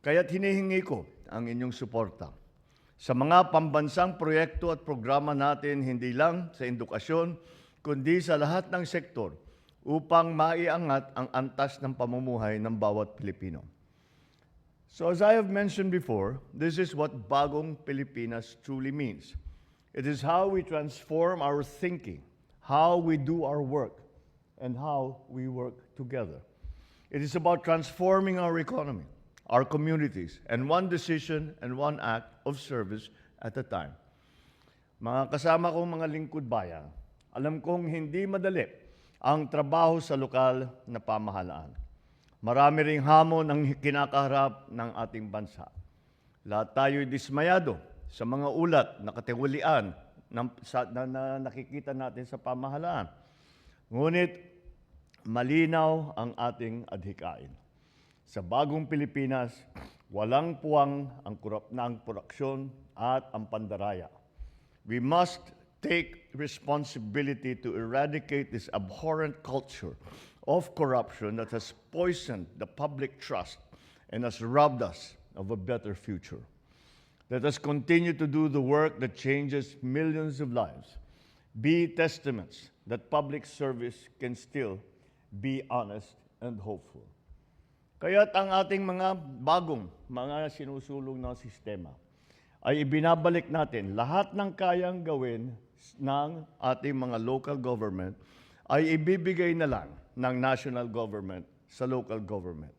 Kaya't hinihingi ko ang inyong suporta sa mga pambansang proyekto at programa natin hindi lang sa edukasyon, kundi sa lahat ng sektor upang maiangat ang antas ng pamumuhay ng bawat Pilipino. So as I have mentioned before, this is what Bagong Pilipinas truly means. It is how we transform our thinking, how we do our work, and how we work together. It is about transforming our economy, our communities, and one decision and one act of service at a time. Mga kasama kong mga lingkod bayan, alam kong hindi madali ang trabaho sa lokal na pamahalaan. Marami ring hamon ang kinakaharap ng ating bansa. Lahat tayo'y dismayado sa mga ulat na katiwalian ng, sa, na, na nakikita natin sa pamahalaan. Ngunit malinaw ang ating adhikain. Sa bagong Pilipinas, walang puwang ang kurap na ang koraksyon at ang pandaraya. We must take responsibility to eradicate this abhorrent culture of corruption that has poisoned the public trust and has robbed us of a better future. Let us continue to do the work that changes millions of lives. Be testaments that public service can still be honest and hopeful. Kaya't ang ating mga bagong mga sinusulong na sistema ay ibinabalik natin lahat ng kayang gawin ng ating mga local government ay ibibigay na lang ng national government sa local government.